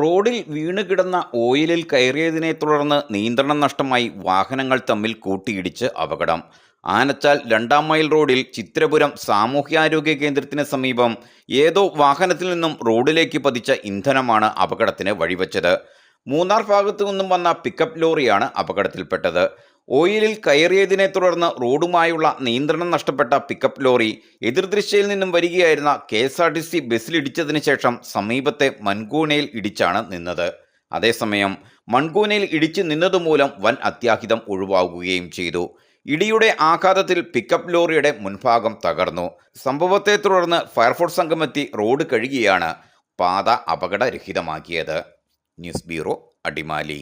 റോഡിൽ വീണ് കിടന്ന ഓയിലിൽ കയറിയതിനെ തുടർന്ന് നിയന്ത്രണം നഷ്ടമായി വാഹനങ്ങൾ തമ്മിൽ കൂട്ടിയിടിച്ച് അപകടം. ആനച്ചാൽ രണ്ടാം മൈൽ റോഡിൽ ചിത്രപുരം സാമൂഹ്യാരോഗ്യ കേന്ദ്രത്തിന് സമീപം ഏതോ വാഹനത്തിൽ നിന്നും റോഡിലേക്ക് പതിച്ച ഇന്ധനമാണ് അപകടത്തിന് വഴിവെച്ചത്. മൂന്നാർ ഭാഗത്തു നിന്നും വന്ന പിക്കപ്പ് ലോറിയാണ് അപകടത്തിൽപ്പെട്ടത്. ഓയിലിൽ കയറിയതിനെ തുടർന്ന് റോഡുമായുള്ള നിയന്ത്രണം നഷ്ടപ്പെട്ട പിക്കപ്പ് ലോറി എതിർദിശയിൽ നിന്നും വരികയായിരുന്ന K S R T C ബസ്സിലിടിച്ചതിന് ശേഷം സമീപത്തെ മൺകൂനയിൽ ഇടിച്ചാണ് നിന്നത്. അതേസമയം മൺകൂനയിൽ ഇടിച്ചു നിന്നതുമൂലം വൻ അത്യാഹിതം ഒഴിവാകുകയും ചെയ്തു. ഇടിയുടെ ആഘാതത്തിൽ പിക്കപ്പ് ലോറിയുടെ മുൻഭാഗം തകർന്നു. സംഭവത്തെ തുടർന്ന് ഫയർഫോഴ്സ് സംഘമെത്തി റോഡ് കഴുകിയാണ് പാത അപകടരഹിതമാക്കിയത്. News bureau Adimali.